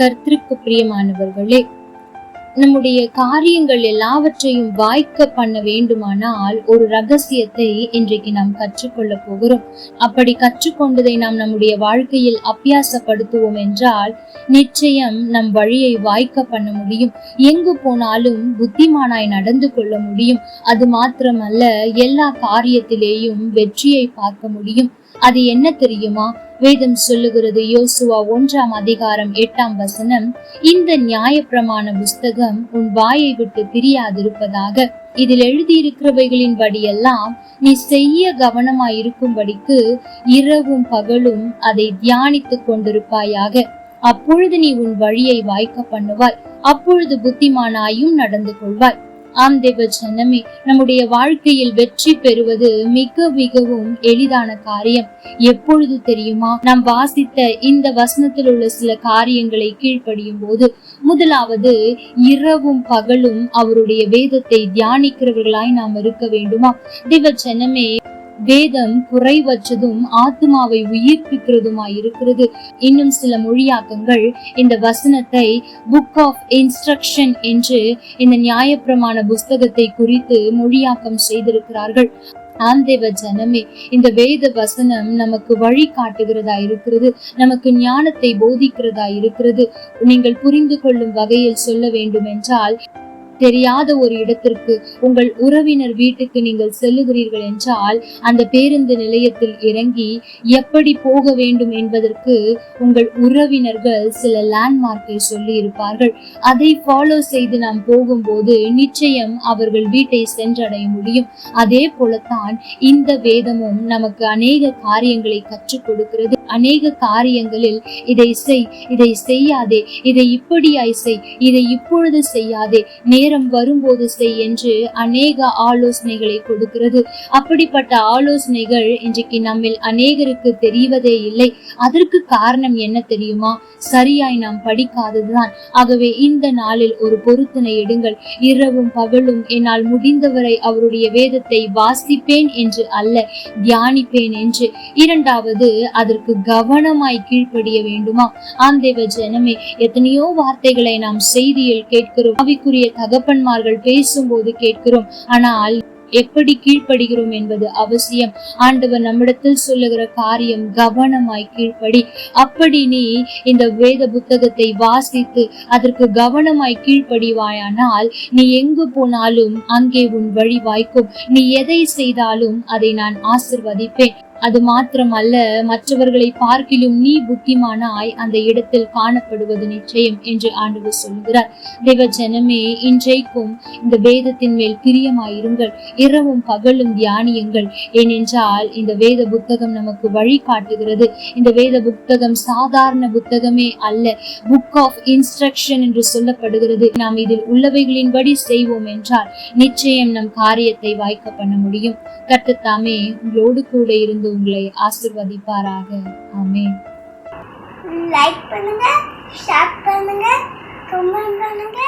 கர்த்தருக்கு பிரியமானவர்களே நம்முடைய காரியங்கள் எல்லாவற்றையும் வாய்க்க பண்ண வேண்டுமானால் ஒரு ரகசியத்தை இன்றைக்கு நாம் கற்றுக்கொள்ள போகிறோம். அப்படி கற்றுக்கொண்டதை நாம் நம்முடைய வாழ்க்கையில் அபியாசப்படுத்துவோம் என்றால் நிச்சயம் நம் வழியை வாய்க்க பண்ண முடியும். எங்கு போனாலும் புத்திமானாய் நடந்து கொள்ள முடியும். அது மாத்திரமல்ல எல்லா காரியத்திலேயும் வெற்றியை பார்க்க முடியும். அது என்ன தெரியுமா? வேதம் சொல்லுகிறது. யோசுவா ஒன்றாம் அதிகாரம் எட்டாம் வசனம். இந்த நியாய பிரமாண புஸ்தகம் உன் வாயை விட்டு பிரியாதிருப்பதாக. இதில் எழுதியிருக்கிறவைகளின் படியெல்லாம் நீ செய்ய கவனமாயிருக்கும்படிக்கு இரவும் பகலும் அதை தியானித்துக் கொண்டிருப்பாயாக. அப்பொழுது நீ உன் வழியை வாய்க்க பண்ணுவாய். அப்பொழுது புத்திமானாயும் நடந்து கொள்வாய். ஆம் தேவ ஜனமே நம்முடைய வாழ்க்கையில் வெற்றி பெறுவது மிக மிகவும் எளிதான காரியம். எப்பொழுது தெரியுமா? நாம் வாசித்த இந்த வசனத்தில் உள்ள சில காரியங்களை கீழ்ப்படியும் போது முதலாவது இரவும் பகலும் அவருடைய வேதத்தை தியானிக்கிறவர்களாய் நாம் இருக்க வேண்டுமா? தேவ ஜனமே வேதம் குறைவற்றதும் ஆத்மாவை உயிர்ப்பிக்கிறதுமாய் இருக்கிறது இன்னும் சில மொழியாக்கங்கள் இந்த வசனத்தை புக் ஆஃப் இன்ஸ்ட்ரக்ஷன் என்று இந்த நியாயப்பிரமாண புஸ்தகத்தை குறித்து மொழியாக்கம் செய்திருக்கிறார்கள். ஆந்தேவ ஜனமே இந்த வேத வசனம் நமக்கு வழி காட்டுகிறதா இருக்கிறது நமக்கு ஞானத்தை போதிக்கிறதா இருக்கிறது நீங்கள் புரிந்து கொள்ளும் வகையில் சொல்ல வேண்டும் என்றால் தெரியாத ஒரு இடத்திற்கு உங்கள் உறவினர் வீட்டுக்கு நீங்கள் செல்லுகிறீர்கள் என்றால் அந்த பேருந்து நிலையத்தில் இறங்கி எப்படி போக வேண்டும் என்பதற்கு உங்கள் உறவினர்கள் சில லேண்ட்மார்க்கை சொல்லி இருப்பார்கள் அதை ஃபாலோ செய்து நாம் போகும்போது நிச்சயம் அவர்கள் வீட்டை சென்றடைய முடியும். அதே போலத்தான் இந்த வேதமும் நமக்கு அநேக காரியங்களை கற்றுக் கொடுக்கிறது. அநேக காரியங்களில் இதை செய் இதை செய்யாதே இதை இப்படியாய் செய் இதை இப்பொழுது செய்யாதே நேரம் வரும்போது செய் என்று அநேக ஆலோசனைகளை கொடுக்கிறது. அப்படிப்பட்ட ஆலோசனைகள் இன்றைக்கு நம்மில் அநேகருக்கு தெரிவதே இல்லை. அதற்கு காரணம் என்ன தெரியுமா? சரியாய் நாம் படிக்காததுதான். ஆகவே இந்த நாளில் ஒரு பொருத்தனை எடுங்கள். இரவும் பகலும் என்னால் முடிந்தவரை அவருடைய வேதத்தை வாசிப்பேன் என்று அல்ல தியானிப்பேன் என்று. இரண்டாவது அதற்கு கவனமாய் கீழ்ப்படிய வேண்டுமா? ஆந்தேவ ஜனமே எத்தனையோ வார்த்தைகளை நாம் செய்தியில் கேட்கிறோம். அவைக்குரிய தகவல் தகப்பன்மார்கள் பேசும்போது கேட்கிறோம் ஆனால் எப்படி கீழ்ப்படுகிறோம் என்பது அவசியம். ஆண்டவர் நம்மிடத்தில் சொல்லுகிற காரியம் கவனமாய் கீழ்ப்படி. அப்படி நீ இந்த வேத புத்தகத்தை வாசித்து அதற்கு கவனமாய் கீழ்ப்படிவாயானால் நீ எங்கு போனாலும் அங்கே உன் வழி வாய்க்கும். நீ எதை செய்தாலும் அதை நான் ஆசிர்வதிப்பேன். அது மாத்திரமல்ல மற்றவர்களை பார்க்கிலும் நீ புத்திமானாய் அந்த இடத்தில் காணப்படுவது நிச்சயம் என்று ஆண்டவர் சொல்கிறார் தேவ ஜனமே இன்றைக்கும் இந்த வேதத்தின் மேல் பிரியமாயிருங்கள் இரவும் பகலும் தியானியுங்கள். ஏனென்றால் இந்த வேத புத்தகம் நமக்கு வழி காட்டுகிறது. இந்த வேத புத்தகம் சாதாரண புத்தகமே அல்ல புக் ஆஃப் இன்ஸ்ட்ரக்ஷன் என்று சொல்லப்படுகிறது. நாம் இதில் உள்ளவைகளின்படி செய்வோம் என்றால் நிச்சயம் நம் காரியத்தை வாய்க்க பண்ண முடியும் கர்த்தத்தாமே உங்களோடு கூட இருந்து உங்களை ஆசிர்வதிப்பாராக. ஆமே லைக் பண்ணுங்க ஷேர் பண்ணுங்க கமெண்ட் பண்ணுங்க.